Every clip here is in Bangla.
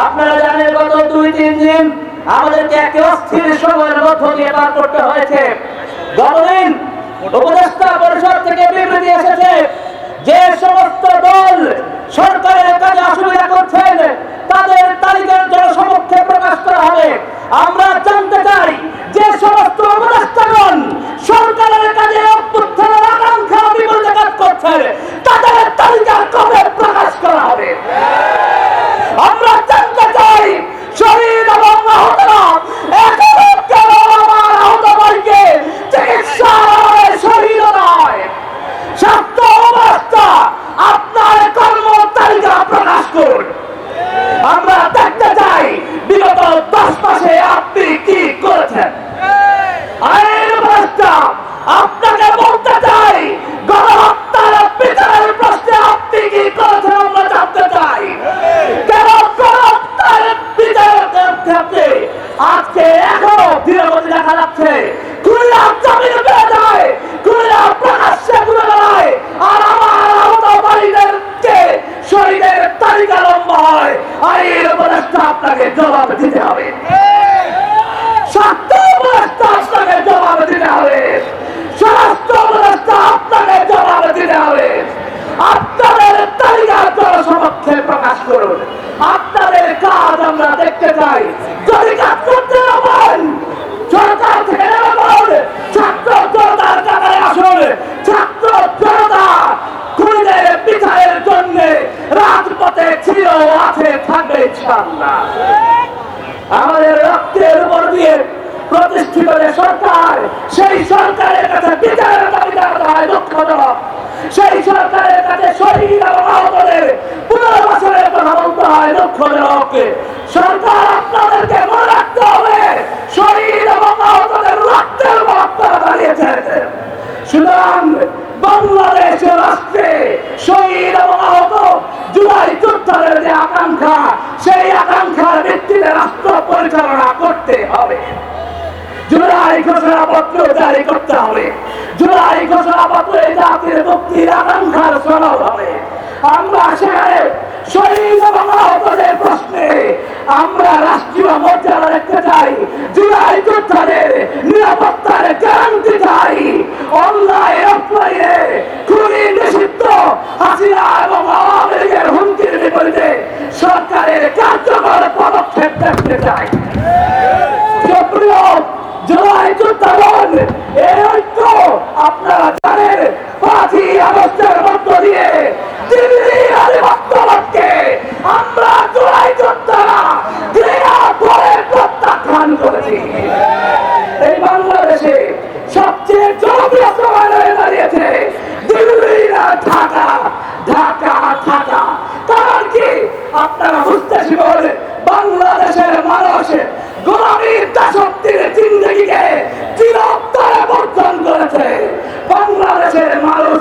আপনারা জানেন গত দুই, তিন দিন আমাদেরকে একটি অস্থির সময়ের মধ্য দিয়ে পার করতে হয়েছে। গতদিন উপদেষ্টা পরিষদ থেকে বিবৃতি এসেছে যে সমস্ত দল সরকারের কাজে অসুবিধা করছেন, তাদের তালিকার জনসমক্ষে প্রকাশ করা হবে আমরা জানতে চাই যে সমস্ত উপদেষ্টাগণ সরকারের কাজে অভ্যুত্থানের আকাঙ্ক্ষা বিপরীতে কাজ করছেন তাদের তালিকা কবে প্রকাশ করা হবে আমরা জানতে চাই শহীদ এবং আহতরা এখনও কেন আমার আহত ভাইকে চিকিৎসায় শহীদ নয় স্বাস্থ্য অবস্থা আপনার কর্ম তালিকা প্রকাশ করুন আমরা দেখতে চাই বিগত দশ মাসে আপনি কি করেছেন আইন ব্যবস্থা আপনাকে বলতে চাই গণহত্যার বিচারের প্রশ্নে আপনি কি করেছেন আমরা জানতে চাই কেন গণহত্যার বিচারের ক্ষেত্রে আজকে এখনও যাচ্ছে খুলনা জমিনে যায়। প্রকাশ্যে ঘুরে বেড়ায়। আর আমার তালিকা লম্বা হয়। আইন ব্যবস্থা আপনাকে জবাব দিতে হবে। স্বাস্থ্য আপনাকে জবাব দিতে হবে। স্বাস্থ্য আপনাকে জবাব দিতে হবে। আপনাদের তালিকা জনসমক্ষে প্রকাশ করুন। আপনাদের কাজ আমরা দেখতে চাই যদি কাজ করতে না পারেন সরকার থেকে নেমে পড়ুন ছাত্র জনতার কাতারে আসুন ছাত্র জনতা খুনিদের বিচারের জন্য রাজপথে ছিল আছে আমাদের রক্তের উপর দিয়ে প্রতিষ্ঠিত যে সরকার, সেই সরকারের কাছে বিচারের দাবি জানাতে হয় দুঃখজনক। সেই সরকারের কাছে শহীদ এবং আহতদের পুনর্বাসনের কথা বলতে হয় দুঃখজনক। সরকার আপনাদেরকে মনে রাখতে হবে, শহীদ এবং আহতদের রক্তের উপর দাঁড়িয়েছেন। সুতরাং বাংলাদেশ রাষ্ট্রে শহীদ এবং আহত জুলাই যোদ্ধাদের যে আকাঙ্ক্ষা, সেই আকাঙ্ক্ষার ভিত্তিতে রাষ্ট্র পরিচালনা করতে হবে। জুলাই ঘোষণাপত্র জারি করতে হবে। জুলাই ঘোষণাপত্রে জাতির মুক্তির আকাঙ্ক্ষার সনদ হবে। আমরা সেখানে শহীদ এবং আহতদের প্রশ্নে আমরা রাষ্ট্রীয় মর্যাদা দেখতে চাই। জুলাই দেখতে চাই। জুলাই যোদ্ধাগণ এই ঐক্য আপনারা জানেন পাঁচই আগস্টের মধ্য দিয়ে দিল্লি আধিপত্যবাদকে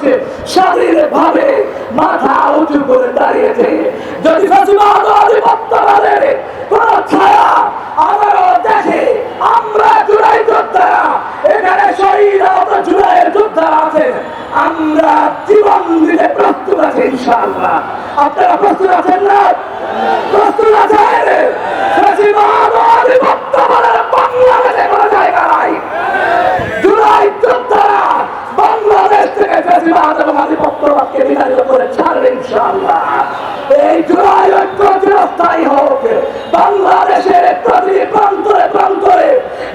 বাংলাদেশের মানুষ স্বাধীন ভাবে মাথা উঁচু করে দাঁড়িয়েছে। যদি আধিপত্যবাদের কোন ছায়া আবারও দেখে, আমরা জুলাই যোদ্ধারা। এখানে শহীদ আহত জুলাইয়ের যোদ্ধারা আছে। আমরা জীবন দিতে প্রস্তুত আছি, ইনশাআল্লাহ। আপনারা প্রস্তুত আছেন না? প্রস্তুত আছেন সচিবাদ আধিপত্যবাদের বাংলাদেশে কোনো জায়গা নাই জুলাই যোদ্ধারা বাংলাদেশ থেকে ফেসিবাদ আধিপত্যবাদকে বিতাড়িত করে ছাড়বে এই জুলাই হোক। বাংলাদেশের প্রতি প্রান্তরে প্রান্তরে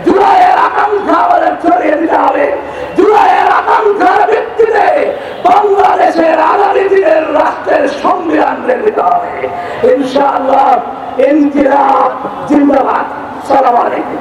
জুলাইয়ের আকাঙ্ক্ষা আমাদের ছড়িয়ে দিতে হবে। জুলাইয়ের আকাঙ্ক্ষার ভিত্তিতে বাংলাদেশের আগামী দিনের রাষ্ট্রের সংবিধান নির্মিত হবে। ইনশাআল্লাহ, ইনকিলাব, জিন্দাবাদ। সালাম আলাইকুম।